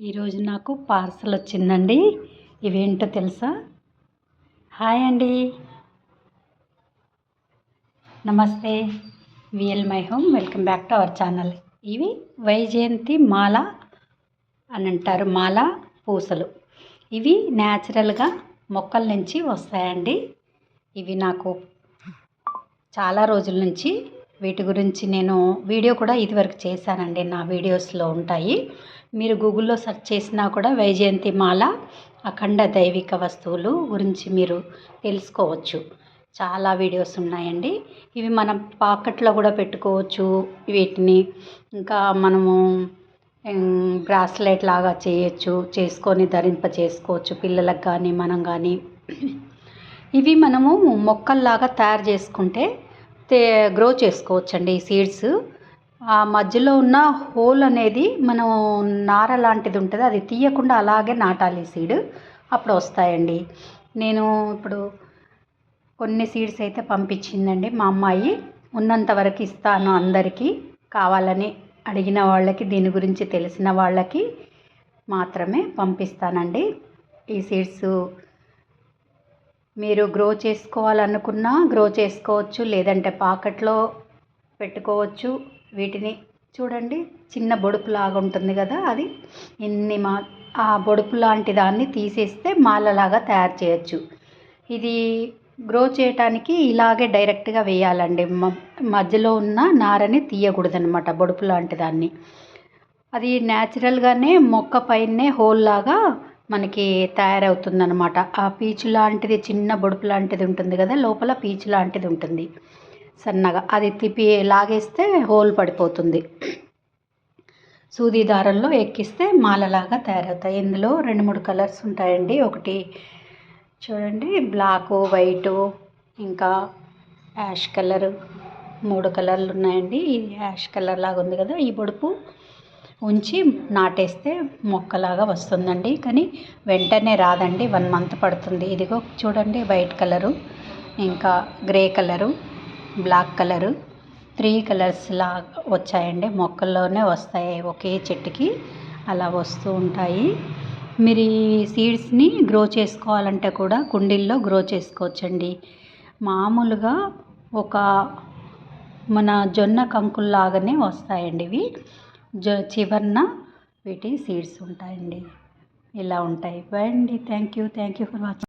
ఈరోజు నాకు పార్సల్ వచ్చిందండి. ఇవేంటో తెలుసా? హాయ్ అండి. నమస్తే. V L my home. Welcome back to our channel. ఇవి వైజయంతి మాల అని అంటారు. మాల పూసలు. ఇవి న్యాచురల్గా మొక్కల నుంచి వస్తాయండి. ఇవి నాకు చాలా రోజుల నుంచి వీటి గురించి నేను వీడియో కూడా ఇదివరకు చేశానండి. నా వీడియోస్లో ఉంటాయి. మీరు గూగుల్లో సెర్చ్ చేసినా కూడా వైజయంతి మాల అఖండ దైవిక వస్తువులు గురించి మీరు తెలుసుకోవచ్చు. చాలా వీడియోస్ ఉన్నాయండి. ఇవి మనం పాకెట్లో కూడా పెట్టుకోవచ్చు. వీటిని ఇంకా మనము బ్రాస్లెట్ లాగా చేయొచ్చు చేసుకొని ధరింప చేసుకోవచ్చు. పిల్లలకు కానీ మనం కానీ ఇవి మనము మొక్కల్లాగా తయారు చేసుకుంటే గ్రో చేసుకోవచ్చండి ఈ సీడ్స్ ఆ మధ్యలో ఉన్న హోల్ అనేది మనం నార లాంటిది ఉంటుంది అది తీయకుండా అలాగే నాటాలి సీడ్ అప్పుడు వస్తాయండి. నేను ఇప్పుడు కొన్ని సీడ్స్ అయితే పంపించిందండి మా అమ్మాయి. ఉన్నంత వరకు ఇస్తాను అందరికీ. కావాలని అడిగిన వాళ్ళకి దీని గురించి తెలిసిన వాళ్ళకి మాత్రమే పంపిస్తానండి. ఈ సీడ్స్ మీరు గ్రో చేసుకోవాలనుకున్నా గ్రో చేసుకోవచ్చు లేదంటే పాకెట్లో పెట్టుకోవచ్చు. వీటిని చూడండి చిన్న బొడుపు లాగా ఉంటుంది కదా అది. ఇన్ని మా ఆ బొడుపు లాంటి దాన్ని తీసేస్తే మాలలాగా తయారు చేయొచ్చు. ఇది గ్రో చేయటానికి ఇలాగే డైరెక్ట్గా వేయాలండి. మధ్యలో ఉన్న నారని తీయకూడదనమాట బొడుపు లాంటి దాన్ని. అది న్యాచురల్గానే మొక్క పైనే హోల్ లాగా మనకి తయారవుతుందనమాట ఆ పీచు లాంటిది చిన్న బొడుపు లాంటిది ఉంటుంది కదా లోపల పీచు లాంటిది ఉంటుంది. సన్నగా అది తిప్పి లాగేస్తే హోల్ పడిపోతుంది. సూది దారంలో ఎక్కిస్తే మాలలాగా తయారవుతాయి. ఇందులో రెండు మూడు కలర్స్ ఉంటాయండి. ఒకటి చూడండి బ్లాకు వైటు ఇంకా యాష్ కలర్ మూడు కలర్లు ఉన్నాయండి. ఇది యాష్ కలర్ లాగా ఉంది కదా ఈ పొడుపు ఉంచి నాటేస్తే మొక్కలాగా వస్తుందండి. కానీ వెంటనే రాదండి. వన్ మంత్ పడుతుంది. ఇదిగో చూడండి వైట్ కలరు ఇంకా grey colour black colour. Three colours లాగా వచ్చాయండి. మొక్కల్లోనే వస్తాయి ఒకే చెట్టుకి. అలా వస్తూ ఉంటాయి. మీరు ఈ సీడ్స్ని గ్రో చేసుకోవాలంటే కూడా కుండీల్లో గ్రో చేసుకోవచ్చండి. మామూలుగా ఒక మన జొన్న కంకుల్లాగానే వస్తాయండి ఇవి. జ చివరన వీటి సీడ్స్ ఉంటాయండి. ఇలా ఉంటాయి. బాయ్ అండి. Thank you thank you for watching.